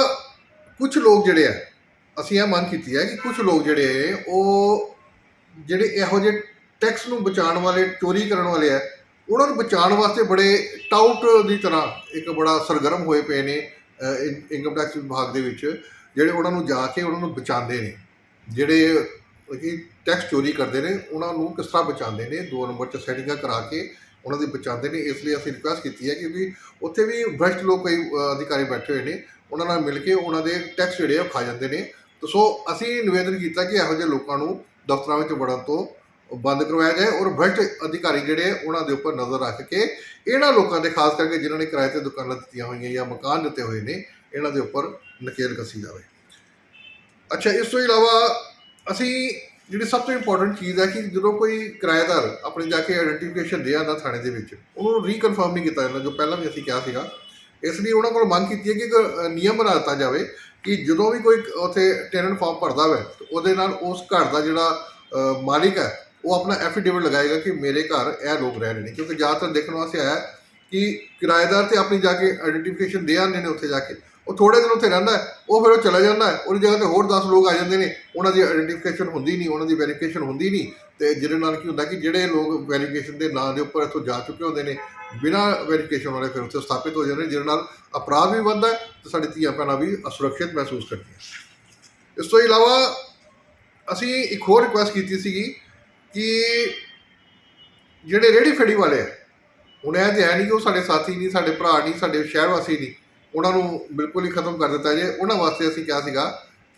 ਕੁਝ ਲੋਕ ਜਿਹੜੇ ਆ, ਅਸੀਂ ਇਹ ਮੰਗ ਕੀਤੀ ਹੈ ਕਿ ਕੁਝ ਲੋਕ ਜਿਹੜੇ ਉਹ ਜਿਹੜੇ ਇਹੋ ਜਿਹੇ ਟੈਕਸ ਨੂੰ ਬਚਾਉਣ ਵਾਲੇ, ਚੋਰੀ ਕਰਨ ਵਾਲੇ ਆ ਉਹਨਾਂ ਨੂੰ ਬਚਾਉਣ ਵਾਸਤੇ ਬੜੇ ਟਾਊਟ ਦੀ ਤਰ੍ਹਾਂ ਇੱਕ ਬੜਾ ਸਰਗਰਮ ਹੋਏ ਪਏ ਨੇ ਇਨਕਮ ਟੈਕਸ ਵਿਭਾਗ ਦੇ ਵਿੱਚ, ਜਿਹੜੇ ਉਹਨਾਂ ਨੂੰ ਜਾ ਕੇ ਉਹਨਾਂ ਨੂੰ ਬਚਾਉਂਦੇ ਨੇ। ਜਿਹੜੇ ਕਿ ਟੈਕਸ ਚੋਰੀ ਕਰਦੇ ਨੇ, ਉਹਨਾਂ ਨੂੰ ਕਿਸ ਤਰ੍ਹਾਂ ਬਚਾਉਂਦੇ ਨੇ? ਦੋ ਨੰਬਰ 'ਚ ਸੈਟਿੰਗਾਂ ਕਰਾ ਕੇ ਉਹਨਾਂ ਦੀ ਬਚਾਉਂਦੇ ਨੇ। ਇਸ ਲਈ ਅਸੀਂ ਰਿਕੁਐਸਟ ਕੀਤੀ ਹੈ ਕਿਉਂਕਿ ਉੱਥੇ ਵੀ ਭ੍ਰਸ਼ਟ ਲੋਕ ਕਈ ਅਧਿਕਾਰੀ ਬੈਠੇ ਹੋਏ ਨੇ, ਉਹਨਾਂ ਨਾਲ ਮਿਲ ਕੇ ਉਹਨਾਂ ਦੇ ਟੈਕਸ ਜਿਹੜੇ ਆ ਉਹ ਖਾ ਜਾਂਦੇ ਨੇ। ਤੇ ਸੋ ਅਸੀਂ ਨਿਵੇਦਨ ਕੀਤਾ ਕਿ ਇਹੋ ਜਿਹੇ ਲੋਕਾਂ ਨੂੰ ਦਫ਼ਤਰਾਂ ਵਿੱਚ ਵੜਨ ਤੋਂ ਬੰਦ ਕਰਵਾਇਆ ਜਾਏ ਔਰ ਭ੍ਰਸ਼ਟ ਅਧਿਕਾਰੀ ਜਿਹੜੇ ਉਹਨਾਂ ਦੇ ਉੱਪਰ ਨਜ਼ਰ ਰੱਖ ਕੇ ਇਹਨਾਂ ਲੋਕਾਂ ਦੇ, ਖਾਸ ਕਰਕੇ ਜਿਨ੍ਹਾਂ ਨੇ ਕਿਰਾਏ ਤੇ ਦੁਕਾਨਾਂ ਦਿੱਤੀਆਂ ਹੋਈਆਂ ਜਾਂ ਮਕਾਨ ਦਿੱਤੇ ਹੋਏ ਨੇ, ਇਹਨਾਂ ਦੇ ਉੱਪਰ ਨਕੇਲ ਕੱਸੀ ਜਾਵੇ। ਅੱਛਾ, ਇਸ ਤੋਂ ਇਲਾਵਾ ਅਸੀਂ ਜਿਹੜੀ ਸਭ ਤੋਂ ਇੰਪੋਰਟੈਂਟ ਚੀਜ਼ ਹੈ ਕਿ ਜਦੋਂ ਕੋਈ ਕਿਰਾਏਦਾਰ ਆਪਣੇ ਜਾ ਕੇ ਆਇਡੈਂਟੀਫਿਕੇਸ਼ਨ ਦੇ ਆਉਂਦਾ ਥਾਣੇ ਦੇ ਵਿੱਚ, ਉਹਨੂੰ ਰੀਕਨਫਰਮ ਨਹੀਂ ਕੀਤਾ ਜਾਂਦਾ, ਜੋ ਪਹਿਲਾਂ ਵੀ ਅਸੀਂ ਕਿਹਾ ਸੀਗਾ। ਇਸ ਲਈ ਉਹਨਾਂ ਕੋਲ ਮੰਗ ਕੀਤੀ ਹੈ ਕਿ ਇੱਕ ਨਿਯਮ ਬਣਾ ਦਿੱਤਾ ਜਾਵੇ ਕਿ ਜਦੋਂ ਵੀ ਕੋਈ ਉੱਥੇ ਟੈਨੈਂਟ ਫਾਰਮ ਭਰਦਾ ਹੋਵੇ, ਤੇ ਉਹਦੇ ਨਾਲ ਉਸ ਘਰ ਦਾ ਜਿਹੜਾ ਮਾਲਿਕ ਹੈ ਉਹ ਆਪਣਾ ਐਫੀਡੇਵਿਟ ਲਗਾਏਗਾ ਕਿ ਮੇਰੇ ਘਰ ਇਹ ਲੋਕ ਰਹਿ ਰਹੇ ਨੇ, ਕਿਉਂਕਿ ਜ਼ਿਆਦਾਤਰ ਦੇਖਣ ਵਾਸਤੇ ਆਇਆ ਕਿ ਕਿਰਾਏਦਾਰ ਤੇ ਆਪਣੀ ਜਾ ਕੇ ਆਇਡੈਂਟੀਫਿਕੇਸ਼ਨ ਦੇ ਆਉਂਦੇ ਨੇ ਉੱਥੇ ਜਾ ਕੇ। ਉਹ ਥੋੜੇ ਦਿਨ ਉੱਥੇ ਰਹਿੰਦਾ ਉਹ ਫਿਰ ਉਹ ਚਲਾ ਜਾਂਦਾ ਹੈ, ਉਹਦੀ ਜਗ੍ਹਾ ਤੇ ਹੋਰ 10 ਲੋਕ ਆ ਜਾਂਦੇ ਨੇ, ਉਹਨਾਂ ਦੀ ਆਇਡੈਂਟੀਫਿਕੇਸ਼ਨ ਹੁੰਦੀ ਨਹੀਂ, ਉਹਨਾਂ ਦੀ ਵੈਰੀਫਿਕੇਸ਼ਨ ਹੁੰਦੀ ਨਹੀਂ, ਤੇ ਜਿਹਦੇ ਨਾਲ ਕੀ ਹੁੰਦਾ ਕਿ ਜਿਹੜੇ ਲੋਕ ਵੈਰੀਫਿਕੇਸ਼ਨ ਦੇ ਨਾਂ ਦੇ ਉੱਪਰ ਇੱਥੋਂ ਜਾ ਚੁੱਕੇ ਹੁੰਦੇ ਨੇ, ਬਿਨਾਂ ਵੈਰੀਫਿਕੇਸ਼ਨ ਵਾਲੇ ਫਿਰ ਉੱਥੇ ਸਥਾਪਿਤ ਹੋ ਜਾਂਦੇ ਨੇ, ਜਿਹਦੇ ਨਾਲ ਅਪਰਾਧ ਵੀ ਵੱਧਦਾ ਹੈ ਤੇ ਸਾਡੀ ਧੀਆਂ ਭੈਣਾਂ ਵੀ ਅਸੁਰੱਖਿਅਤ ਮਹਿਸੂਸ ਕਰਦੀਆਂ ਇਸ ਤੋਂ ਇਲਾਵਾ ਅਸੀਂ ਇੱਕ ਹੋਰ ਰਿਕੁਐਸਟ ਕੀਤੀ ਸੀਗੀ ਕਿ ਜਿਹੜੇ ਰੇੜੀ ਫੜੀ ਵਾਲੇ ਆ, ਹੁਣ ਇਹ ਤੇ ਹੈ ਨਹੀਂ ਕਿ ਉਹ ਸਾਡੇ ਸਾਥੀ ਨਹੀਂ, ਸਾਡੇ ਭਰਾ ਨਹੀਂ, ਸਾਡੇ ਸ਼ਹਿਰ ਵਾਸੀ ਨਹੀਂ, ਉਹਨਾਂ ਨੂੰ ਬਿਲਕੁਲ ਹੀ ਖਤਮ ਕਰ ਦਿੱਤਾ ਜੇ। ਉਹਨਾਂ ਵਾਸਤੇ ਅਸੀਂ ਕਿਹਾ ਸੀਗਾ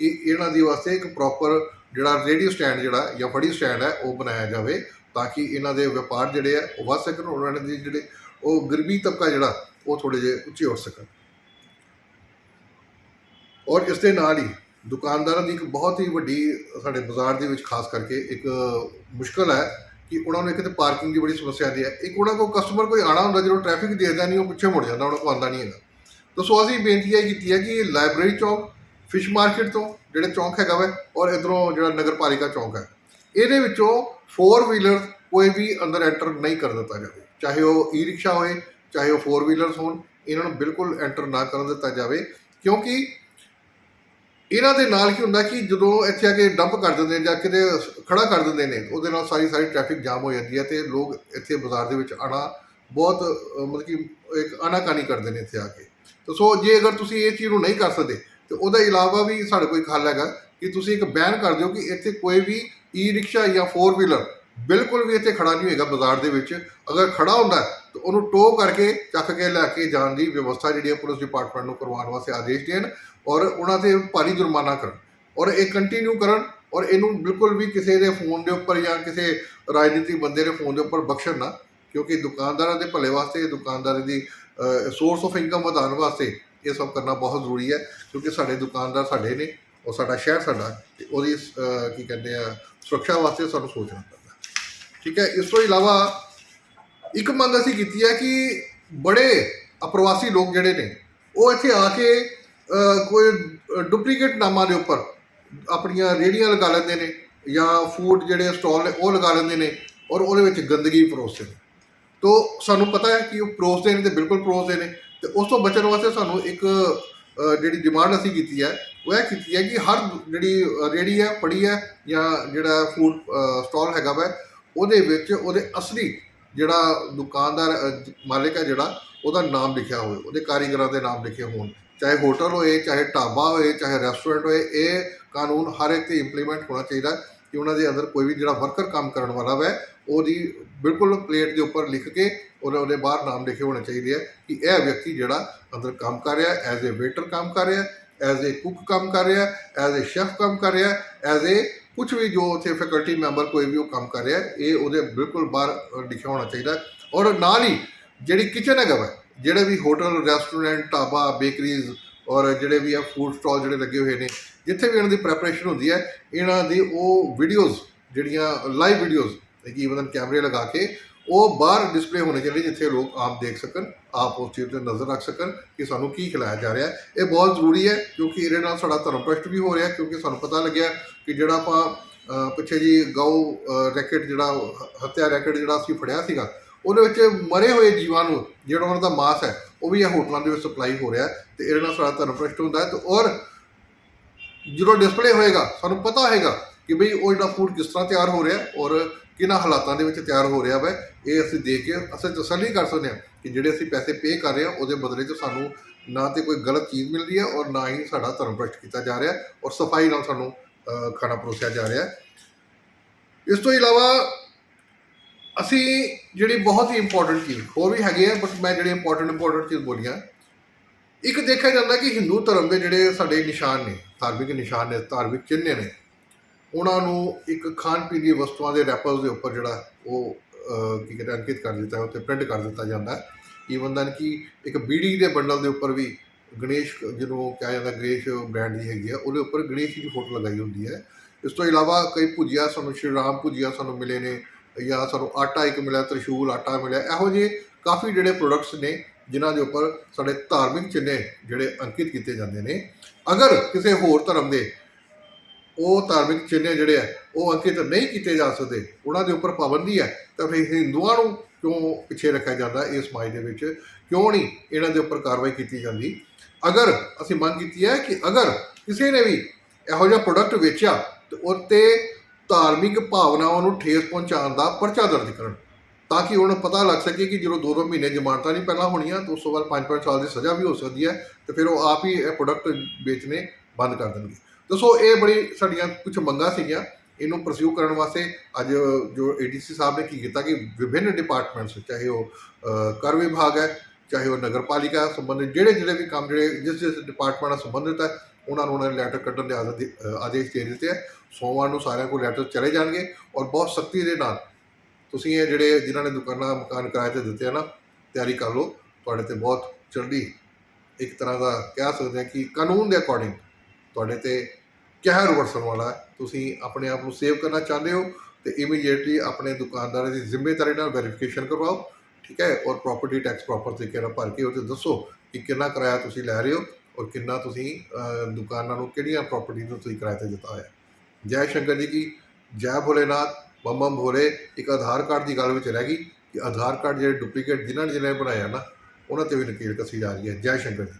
ਕਿ ਇਹਨਾਂ ਦੀ ਵਾਸਤੇ ਇੱਕ ਪ੍ਰੋਪਰ ਜਿਹੜਾ ਰੇਡੀਓ ਸਟੈਂਡ ਜਿਹੜਾ ਜਾਂ ਫੜੀ ਸਟੈਂਡ ਹੈ, ਉਹ ਬਣਾਇਆ ਜਾਵੇ ਤਾਂ ਕਿ ਇਹਨਾਂ ਦੇ ਵਪਾਰ ਜਿਹੜੇ ਆ, ਉਹ ਵੱਧ ਸਕਣ, ਉਹਨਾਂ ਦੇ ਜਿਹੜੇ ਉਹ ਗਰੀਬੀ ਤਬਕਾ ਜਿਹੜਾ, ਉਹ ਥੋੜੇ ਜਿਹੇ ਉੱਚੇ ਉੱਠ ਸਕਣ। ਔਰ ਇਸ ਦੇ ਨਾਲ ਹੀ ਦੁਕਾਨਦਾਰਾਂ ਦੀ ਇੱਕ ਬਹੁਤ ਹੀ ਵੱਡੀ ਸਾਡੇ ਬਾਜ਼ਾਰ ਦੇ ਵਿੱਚ ਖਾਸ ਕਰਕੇ ਇੱਕ ਮੁਸ਼ਕਲ ਹੈ ਕਿ ਉਹਨਾਂ ਨੂੰ ਇੱਕ ਤੇ ਪਾਰਕਿੰਗ ਦੀ ਬੜੀ ਸਮੱਸਿਆ ਆਉਂਦੀ ਹੈ। ਇੱਕ ਉਹਨਾਂ ਕੋਲ ਕਸਟਮਰ ਕੋਈ ਆਣਾ ਹੁੰਦਾ, ਜਦੋਂ ਟ੍ਰੈਫਿਕ ਦੇਖਦਾ ਨਹੀਂ, ਉਹ ਪਿੱਛੇ ਮੁੜ ਜਾਂਦਾ, ਉਹਨਾਂ ਕੋਲ ਆਉਂਦਾ ਨਹੀਂ ਹੈਗਾ। ਦੱਸੋ, ਅਸੀਂ ਬੇਨਤੀ ਇਹ ਕੀਤੀ ਹੈ ਕਿ ਲਾਇਬ੍ਰੇਰੀ ਚੌਂਕ ਫਿਸ਼ ਮਾਰਕੀਟ ਤੋਂ ਜਿਹੜੇ ਚੌਂਕ ਹੈਗਾ ਵਾ, ਔਰ ਇਧਰੋਂ ਜਿਹੜਾ ਨਗਰਪਾਲਿਕਾ ਚੌਂਕ ਹੈ, ਇਹਦੇ ਵਿੱਚੋਂ 4 ਵੀਲਰ ਕੋਈ ਵੀ ਅੰਦਰ ਐਂਟਰ ਨਹੀਂ ਕਰ ਦਿੱਤਾ ਜਾਵੇ। ਚਾਹੇ ਉਹ ਈ ਰਿਕਸ਼ਾ ਹੋਏ, ਚਾਹੇ ਉਹ 4 ਵੀਲਰਸ ਹੋਣ, ਇਹਨਾਂ ਨੂੰ ਬਿਲਕੁਲ ਐਂਟਰ ਨਾ ਕਰਨ ਦਿੱਤਾ ਜਾਵੇ, ਕਿਉਂਕਿ ਇਹਨਾਂ ਦੇ ਨਾਲ ਕੀ ਹੁੰਦਾ ਕਿ ਜਦੋਂ ਇੱਥੇ ਆ ਕੇ ਡੰਪ ਕਰ ਦਿੰਦੇ ਨੇ ਜਾਂ ਕਿਤੇ ਖੜਾ ਕਰ ਦਿੰਦੇ ਨੇ, ਉਹਦੇ ਨਾਲ ਸਾਰੀ ਸਾਰੀ ਟ੍ਰੈਫਿਕ ਜਾਮ ਹੋ ਜਾਂਦੀ ਹੈ ਤੇ ਲੋਕ ਇੱਥੇ ਬਾਜ਼ਾਰ ਦੇ ਵਿੱਚ ਆਣਾ ਬਹੁਤ ਮਤਲਬ ਕਿ ਇੱਕ ਆਨਾਕਾਨੀ ਕਰਦੇ ਨੇ ਇੱਥੇ ਆ ਕੇ। ਤਾਂ ਸੋ ਜੇ ਅਗਰ ਤੁਸੀਂ ਇਹ ਚੀਜ਼ ਨੂੰ ਨਹੀਂ ਕਰ ਸਕਦੇ, ਤੇ ਉਹਦਾ ਇਲਾਵਾ ਵੀ ਸਾਡੇ ਕੋਈ ਹੱਲ ਹੈਗਾ ਕਿ ਤੁਸੀਂ ਇੱਕ ਬੈਨ ਕਰ ਦਿਓ ਕਿ ਇੱਥੇ ਕੋਈ ਵੀ ਈ ਰਿਕਸ਼ਾ ਜਾਂ 4 ਵੀਲਰ ਬਿਲਕੁਲ ਵੀ ਇੱਥੇ ਖੜਾ ਨਹੀਂ ਹੋਏਗਾ ਬਾਜ਼ਾਰ ਦੇ ਵਿੱਚ। ਅਗਰ ਖੜਾ ਹੁੰਦਾ, ਤਾਂ ਉਹਨੂੰ ਟੋ ਕਰਕੇ ਚੱਕ ਕੇ ਲੈ ਕੇ ਜਾਣ ਦੀ ਵਿਵਸਥਾ ਜਿਹੜੀ ਹੈ ਪੁਲਿਸ ਡਿਪਾਰਟਮੈਂਟ ਨੂੰ ਕਰਵਾਉਣ ਵਾਸਤੇ ਆਦੇਸ਼ ਦੇਣ। ਔਰ ਉਹਨਾਂ ਤੇ ਭਾਰੀ ਜੁਰਮਾਨਾ ਕਰਨ। ਔਰ ਇਹ ਕੰਟੀਨਿਊ ਕਰਨ ਔਰ ਇਹਨੂੰ ਬਿਲਕੁਲ ਵੀ ਕਿਸੇ ਦੇ ਫੋਨ ਦੇ ਉੱਪਰ ਜਾਂ ਕਿਸੇ ਰਾਜਨੀਤਿਕ ਬੰਦੇ ਦੇ ਫੋਨ ਦੇ ਉੱਪਰ ਬਖਸ਼ਣ ਨਾ, ਕਿਉਂਕਿ ਦੁਕਾਨਦਾਰਾਂ ਦੇ ਭਲੇ ਵਾਸਤੇ, ਦੁਕਾਨਦਾਰੀ ਦੀ ਸੋਰਸ ਆਫ ਇਨਕਮ ਵਧਾਉਣ ਵਾਸਤੇ ਇਹ ਸਭ ਕਰਨਾ ਬਹੁਤ ਜ਼ਰੂਰੀ ਹੈ, ਕਿਉਂਕਿ ਸਾਡੇ ਦੁਕਾਨਦਾਰ ਸਾਡੇ ਨੇ ਔਰ ਸਾਡਾ ਸ਼ਹਿਰ ਸਾਡਾ ਤੇ ਉਹਦੀ ਕੀ ਕਹਿੰਦੇ ਆ, ਸੁਰੱਖਿਆ ਵਾਸਤੇ ਸਾਨੂੰ ਸੋਚਣਾ ਪੈਂਦਾ। ਠੀਕ ਹੈ, ਇਸ ਤੋਂ ਇਲਾਵਾ ਇੱਕ ਮੰਗ ਅਸੀਂ ਕੀਤੀ ਹੈ ਕਿ ਬੜੇ ਅਪਰਵਾਸੀ ਲੋਕ ਜਿਹੜੇ ਨੇ, ਉਹ ਇੱਥੇ ਆ ਕੇ ਕੋਈ ਡੁਪਲੀਕੇਟ ਨਾਮਾਂ ਦੇ ਉੱਪਰ ਆਪਣੀਆਂ ਰੇਹੜੀਆਂ ਲਗਾ ਲੈਂਦੇ ਨੇ ਜਾਂ ਫੂਡ ਜਿਹੜੇ ਸਟਾਲ ਨੇ ਉਹ ਲਗਾ ਲੈਂਦੇ ਨੇ ਔਰ ਉਹਦੇ ਵਿੱਚ ਗੰਦਗੀ ਪਰੋਸਦੇ ਨੇ। ਤੋ ਸਾਨੂੰ ਪਤਾ ਹੈ ਕਿ ਉਹ ਪਰੋਸਦੇ ਨੇ ਤੇ ਬਿਲਕੁਲ ਪਰੋਸਦੇ ਨੇ ਤੇ ਉਸ ਤੋਂ ਬਚਣ ਵਾਸਤੇ ਸਾਨੂੰ ਇੱਕ ਜਿਹੜੀ ਡਿਮਾਂਡ ਅਸੀਂ ਕੀਤੀ ਹੈ ਉਹ ਇਹ ਕੀਤੀ ਹੈ ਕਿ ਹਰ ਜਿਹੜੀ ਅਹ, ਰੇਹੜੀ ਹੈ ਫੜੀ ਹੈ ਜਾਂ ਜਿਹੜਾ ਫੂਡ ਸਟਾਲ ਹੈਗਾ ਵਾ ਉਹਦੇ ਵਿੱਚ ਉਹਦੇ ਅਸਲੀ ਜਿਹੜਾ ਦੁਕਾਨਦਾਰ ਅਹ, ਮਾਲਿਕ ਹੈ ਜਿਹੜਾ ਉਹਦਾ ਨਾਮ ਲਿਖਿਆ ਹੋਵੇ ਉਹਦੇ ਕਾਰੀਗਰਾਂ ਦੇ ਨਾਮ ਲਿਖੇ ਹੋਣ। ਚਾਹੇ ਹੋਟਲ ਹੋਏ, ਚਾਹੇ ਢਾਬਾ ਹੋਏ, ਚਾਹੇ ਰੈਸਟੋਰੈਂਟ ਹੋਏ, ਇਹ ਕਾਨੂੰਨ ਹਰ ਇੱਕ ਤੇ ਇੰਪਲੀਮੈਂਟ ਹੋਣਾ ਚਾਹੀਦਾ ਕਿ ਉਹਨਾਂ ਦੇ ਅੰਦਰ ਕੋਈ ਵੀ ਜਿਹੜਾ ਵਰਕਰ ਕੰਮ ਕਰਨ ਵਾਲਾ ਵੈ, ਉਹਦੀ ਬਿਲਕੁਲ ਪਲੇਟ ਦੇ ਉੱਪਰ ਲਿਖ ਕੇ ਉਹਦੇ ਉਹਦੇ ਬਾਹਰ ਨਾਮ ਲਿਖੇ ਹੋਣੇ ਚਾਹੀਦੇ ਆ ਕਿ ਇਹ ਵਿਅਕਤੀ ਜਿਹੜਾ ਅੰਦਰ ਕੰਮ ਕਰ ਰਿਹਾ ਐਜ਼ ਅ ਵੇਟਰ ਕੰਮ ਕਰ ਰਿਹਾ ਐਜ਼ ਅ ਕੁੱਕ ਕੰਮ ਕਰ ਰਿਹਾ ਐਜ਼ ਅ ਸ਼ੈਫ ਕੰਮ ਕਰ ਰਿਹਾ ਐਜ਼ ਅ ਕੁਝ ਵੀ ਜੋ ਉੱਥੇ ਫੈਕਲਟੀ ਮੈਂਬਰ ਕੋਈ ਵੀ ਉਹ ਕੰਮ ਕਰ ਰਿਹਾ, ਇਹ ਉਹਦੇ ਬਿਲਕੁਲ ਬਾਹਰ ਲਿਖਿਆ ਹੋਣਾ ਚਾਹੀਦਾ ਔਰ ਨਾਲ ਹੀ ਜਿਹੜੀ ਕਿਚਨ ਹੈਗਾ ਵਾ ਜਿਹੜੇ ਵੀ ਹੋਟਲ, ਰੈਸਟੋਰੈਂਟ, ਢਾਬਾ, ਬੇਕਰੀਜ਼ ਔਰ ਜਿਹੜੇ ਵੀ ਆ ਫੂਡ ਸਟਾਲ ਜਿਹੜੇ ਲੱਗੇ ਹੋਏ ਨੇ, ਜਿੱਥੇ ਵੀ ਇਹਨਾਂ ਦੀ ਪ੍ਰੈਪਰੇਸ਼ਨ ਹੁੰਦੀ ਹੈ, ਇਹਨਾਂ ਦੀ ਉਹ ਵੀਡੀਓਜ਼ ਜਿਹੜੀਆਂ ਲਾਈਵ ਵੀਡੀਓਜ਼ ਕਿ ਇਵਨ ਕੈਮਰੇ ਲਗਾ ਕੇ, ਉਹ ਬਾਹਰ ਡਿਸਪਲੇ ਹੋਣੇ ਚਾਹੀਦੇ ਜਿੱਥੇ ਲੋਕ ਆਪ ਦੇਖ ਸਕਣ, ਆਪ ਉਸ ਚੀਜ਼ ਤੇ ਨਜ਼ਰ ਰੱਖ ਸਕਣ ਕਿ ਸਾਨੂੰ ਕੀ ਖਿਲਾਇਆ ਜਾ ਰਿਹਾ ਹੈ। ਇਹ ਬਹੁਤ ਜ਼ਰੂਰੀ ਹੈ ਕਿਉਂਕਿ ਇਹਦੇ ਨਾਲ ਸਾਡਾ ਧਰਮ ਭ੍ਰਸ਼ਟ ਵੀ ਹੋ ਰਿਹਾ ਕਿਉਂਕਿ ਸਾਨੂੰ ਪਤਾ ਲੱਗਿਆ ਕਿ ਜਿਹੜਾ ਆਪਾਂ ਪਿੱਛੇ ਜੀ ਗਊ ਰੈਕਟ ਜਿਹੜਾ ਹੱਤਿਆ ਰੈਕਟ ਜਿਹੜਾ ਅਸੀਂ ਫੜਿਆ ਸੀਗਾ ਉਹਦੇ ਵਿੱਚ ਮਰੇ ਹੋਏ ਜੀਵਾਂ ਨੂੰ ਜਿਹੜਾ ਉਹਨਾਂ ਦਾ ਮਾਸ ਹੈ, ਉਹ ਵੀ ਇਹ ਹੋਟਲਾਂ ਦੇ ਵਿੱਚ ਸਪਲਾਈ ਹੋ ਰਿਹਾ ਹੈ ਤੇ ਇਹਦੇ ਨਾਲ ਸਾਡਾ ਧਰਮ ਭ੍ਰਸ਼ਟ ਹੁੰਦਾ ਹੈ ਤੇ ਔਰ ਜਦੋਂ ਡਿਸਪਲੇ ਹੋਏਗਾ, ਸਾਨੂੰ ਪਤਾ ਹੋਏਗਾ ਕਿ ਬਈ ਉਹ ਜਿਹੜਾ ਫੂਡ ਕਿਸ ਤਰ੍ਹਾਂ ਤਿਆਰ ਹੋ ਰਿਹਾ ਔਰ ਕਿਹਨਾਂ ਹਾਲਾਤਾਂ ਦੇ ਵਿੱਚ ਤਿਆਰ ਹੋ ਰਿਹਾ ਵੈ, ਇਹ ਅਸੀਂ ਦੇਖ ਕੇ ਅਸੀਂ ਤਸੱਲੀ ਕਰ ਸਕਦੇ ਹਾਂ ਕਿ ਜਿਹੜੇ ਅਸੀਂ ਪੈਸੇ ਪੇ ਕਰ ਰਹੇ ਹਾਂ, ਉਹਦੇ ਬਦਲੇ 'ਚ ਸਾਨੂੰ ਨਾ ਤੇ ਕੋਈ ਗਲਤ ਚੀਜ਼ ਮਿਲ ਰਹੀ ਹੈ ਔਰ ਨਾ ਹੀ ਸਾਡਾ ਧਰਮ ਭ੍ਰਸ਼ਟ ਕੀਤਾ ਜਾ ਰਿਹਾ ਔਰ ਸਫ਼ਾਈ ਨਾਲ ਸਾਨੂੰ ਖਾਣਾ ਪਰੋਸਿਆ ਜਾ ਰਿਹਾ ਇਸ ਤੋਂ ਇਲਾਵਾ ਅਸੀਂ ਜਿਹੜੀ ਬਹੁਤ ਹੀ ਇੰਪੋਰਟੈਂਟ ਚੀਜ਼, ਹੋਰ ਵੀ ਹੈਗੇ ਆ ਬਟ ਮੈਂ ਜਿਹੜੀ ਇੰਪੋਰਟੈਂਟ ਇੰਪੋਰਟੈਂਟ ਚੀਜ਼ ਬੋਲੀਆਂ ਇੱਕ ਦੇਖਿਆ ਜਾਂਦਾ ਕਿ ਹਿੰਦੂ ਧਰਮ ਦੇ ਜਿਹੜੇ ਸਾਡੇ ਨਿਸ਼ਾਨ ਨੇ, ਧਾਰਮਿਕ ਨਿਸ਼ਾਨ ਨੇ, ਧਾਰਮਿਕ ਚਿੰਨ੍ਹ ਨੇ, ਉਹਨਾਂ ਨੂੰ ਇੱਕ ਖਾਣ ਪੀਣ ਦੀ ਵਸਤੂਆਂ ਦੇ ਰੈਪਰਸ ਦੇ ਉੱਪਰ ਜਿਹੜਾ ਉਹ ਕੀ ਕਹਿੰਦੇ ਅੰਕਿਤ ਕਰ ਦਿੱਤਾ ਹੈ ਉੱਤੇ ਪ੍ਰਿੰਟ ਕਰ ਦਿੱਤਾ ਜਾਂਦਾ ਹੈ। ਈਵਨ ਦਨ ਕਿ ਇੱਕ ਬੀੜੀ ਦੇ ਬੰਡਲ ਦੇ ਉੱਪਰ ਵੀ ਗਣੇਸ਼, ਜਿਹਨੂੰ ਕਿਹਾ ਜਾਂਦਾ ਗਣੇਸ਼ ਬ੍ਰਾਂਡ ਦੀ ਹੈਗੀ ਆ, ਉਹਦੇ ਉੱਪਰ ਗਣੇਸ਼ ਜੀ ਦੀ ਫੋਟੋ ਲਗਾਈ ਹੁੰਦੀ ਹੈ। ਇਸ ਤੋਂ ਇਲਾਵਾ ਕਈ ਭੁਜੀਆ ਸਾਨੂੰ, ਸ਼੍ਰੀ ਰਾਮ ਭੁਜੀਆ ਸਾਨੂੰ ਮਿਲੇ ਨੇ ਜਾਂ ਸਾਨੂੰ ਆਟਾ ਇੱਕ ਮਿਲਿਆ, ਤ੍ਰਿਸ਼ੂਲ ਆਟਾ ਮਿਲਿਆ, ਇਹੋ ਜਿਹੇ ਕਾਫੀ ਜਿਹੜੇ ਪ੍ਰੋਡਕਟਸ ਨੇ ਜਿਨ੍ਹਾਂ ਦੇ ਉੱਪਰ ਸਾਡੇ ਧਾਰਮਿਕ ਚਿੰਨ੍ਹ ਜਿਹੜੇ ਅੰਕਿਤ ਕੀਤੇ ਜਾਂਦੇ ਨੇ। ਅਗਰ ਕਿਸੇ ਹੋਰ ਧਰਮ ਦੇ ਉਹ ਧਾਰਮਿਕ ਚਿੰਨ੍ਹ ਜਿਹੜੇ ਆ, ਉਹ ਅੰਕਿਤ ਨਹੀਂ ਕੀਤੇ ਜਾ ਸਕਦੇ, ਉਹਨਾਂ ਦੇ ਉੱਪਰ ਪਾਬੰਦੀ ਹੈ, ਤਾਂ ਫਿਰ ਹਿੰਦੂਆਂ ਨੂੰ ਕਿਉਂ ਪਿੱਛੇ ਰੱਖਿਆ ਜਾਂਦਾ ਇਸ ਸਮਾਜ ਦੇ ਵਿੱਚ? ਕਿਉਂ ਨਹੀਂ ਇਹਨਾਂ ਦੇ ਉੱਪਰ ਕਾਰਵਾਈ ਕੀਤੀ ਜਾਂਦੀ? ਅਗਰ ਅਸੀਂ ਮੰਗ ਕੀਤੀ ਹੈ ਕਿ ਅਗਰ ਕਿਸੇ ਨੇ ਵੀ ਇਹੋ ਜਿਹਾ ਪ੍ਰੋਡਕਟ ਵੇਚਿਆ, ਤੇ ਉਹ 'ਤੇ ਧਾਰਮਿਕ ਭਾਵਨਾਵਾਂ ਨੂੰ ਠੇਸ ਪਹੁੰਚਾਉਣ ਦਾ ਪਰਚਾ ਦਰਜ ਕਰਨ। ਤਾਂ ਕਿ ਉਹਨਾਂ ਨੂੰ ਪਤਾ ਲੱਗ ਸਕੇ ਕਿ ਜਦੋਂ ਦੋ ਦੋ ਮਹੀਨੇ ਜ਼ਮਾਨਤਾਂ ਨਹੀਂ ਪਹਿਲਾਂ ਹੋਣੀਆਂ, ਤਾਂ ਉਸ ਤੋਂ ਬਾਅਦ 5-5 ਸਾਲ ਦੀ ਸਜ਼ਾ ਵੀ ਹੋ ਸਕਦੀ ਹੈ ਤੇ ਫਿਰ ਉਹ ਆਪ ਹੀ ਇਹ ਪ੍ਰੋਡਕਟ ਵੇਚਣੇ ਬੰਦ ਕਰ ਦੇਣਗੇ। ਦੱਸੋ, ਇਹ ਬੜੀ ਸਾਡੀਆਂ ਕੁਝ ਮੰਗਾਂ ਸੀਗੀਆਂ। ਇਹਨੂੰ ਪਰਸਿਊ ਕਰਨ ਵਾਸਤੇ ਅੱਜ ਜੋ ਏਡੀਸੀ ਸਾਹਿਬ ਨੇ ਕੀ ਕੀਤਾ ਕਿ ਵਿਭਿੰਨ ਡਿਪਾਰਟਮੈਂਟਸ ਚਾਹੇ ਉਹ ਕਰ ਵਿਭਾਗ ਹੈ, ਚਾਹੇ ਉਹ ਨਗਰਪਾਲਿਕਾ ਸੰਬੰਧਿਤ ਜਿਹੜੇ ਜਿਹੜੇ ਵੀ ਕੰਮ ਜਿਹੜੇ ਜਿਸ ਜਿਸ ਡਿਪਾਰਟਮੈਂਟ ਨਾਲ ਸੰਬੰਧਿਤ ਹੈ ਉਹਨਾਂ ਨੂੰ ਉਹਨਾਂ ਨੇ ਲੈਟਰ ਕੱਢਣ ਦੇ ਆਦੇਸ਼ ਦੇ- ਆਦੇਸ਼ ਦੇ ਦਿੱਤੇ ਹੈ ਸੋਮਵਾਰ ਨੂੰ ਸਾਰਿਆਂ ਕੋਲ ਲੈਟਰ ਚਲੇ ਜਾਣਗੇ ਔਰ ਬਹੁਤ ਸਖਤੀ ਦੇ ਨਾਲ ਤੁਸੀਂ ਇਹ ਜਿਹੜੇ ਜਿਨ੍ਹਾਂ ਨੇ ਦੁਕਾਨਾਂ, ਮਕਾਨ ਕਿਰਾਏ ਤੇ ਦਿੱਤੇ ਆ ਨਾ, ਤਿਆਰੀ ਕਰ ਲਓ। ਤੁਹਾਡੇ ਤੇ ਬਹੁਤ ਜਲਦੀ ਇੱਕ ਤਰ੍ਹਾਂ ਦਾ ਕਹਿ ਸਕਦੇ ਹਾਂ ਕਿ ਕਾਨੂੰਨ ਦੇ ਅਕੋਰਡਿੰਗ ਤੁਹਾਡੇ ਤੇ ਕਹਿਰ ਵਰਸਣ ਵਾਲਾ ਤੁਸੀਂ ਆਪਣੇ ਆਪ ਨੂੰ ਸੇਵ ਕਰਨਾ ਚਾਹੁੰਦੇ ਹੋ ਤੇ ਇਮੀਡੀਏਟਲੀ ਆਪਣੇ ਦੁਕਾਨਦਾਰਾਂ ਦੀ ਜ਼ਿੰਮੇਵਾਰੀ ਨਾਲ ਵੈਰੀਫਿਕੇਸ਼ਨ ਕਰਵਾਓ। ਠੀਕ ਹੈ? ਔਰ ਪ੍ਰਾਪਰਟੀ ਟੈਕਸ ਪ੍ਰੋਪਰ ਤਰੀਕੇ ਨਾਲ ਭਰ ਕੇ ਉਹ 'ਤੇ ਦੱਸੋ ਕਿ ਕਿੰਨਾ ਕਿਰਾਇਆ ਤੁਸੀਂ ਲੈ ਰਹੇ ਹੋ। ਔਰ ਕਿੰਨਾ ਤੁਸੀਂ ਦੁਕਾਨਾਂ ਨੂੰ ਕਿਹੜੀਆਂ ਪ੍ਰਾਪਰਟੀ ਨੂੰ ਤੁਸੀਂ ਕਿਰਾਏ ਤੇ ਦਿੱਤਾ ਹੋਇਆ? ਜੈ ਸ਼ੰਕਰ ਜੀ ਕੀ? ਜੈ ਭੋਲੇਨਾਥ ਬੰਮ ਬੰਮ ਭੋਲੇ, ਇੱਕ ਆਧਾਰ ਕਾਰਡ ਦੀ ਗੱਲ ਵਿੱਚ ਰਹਿ ਗਈ ਕਿ ਆਧਾਰ ਕਾਰਡ ਜਿਹੜੇ ਡੁਪਲੀਕੇਟ ਜਿਨ੍ਹਾਂ ਨੇ ਜਿਹਨਾਂ ਨੇ ਬਣਾਇਆ ਨਾ, ਉਹਨਾਂ ਤੇ ਵੀ ਨਕੀਲ ਕੱਸੀ ਜਾ ਰਹੀ ਹੈ। ਜੈ ਸ਼ੰਕਰ ਜੀ।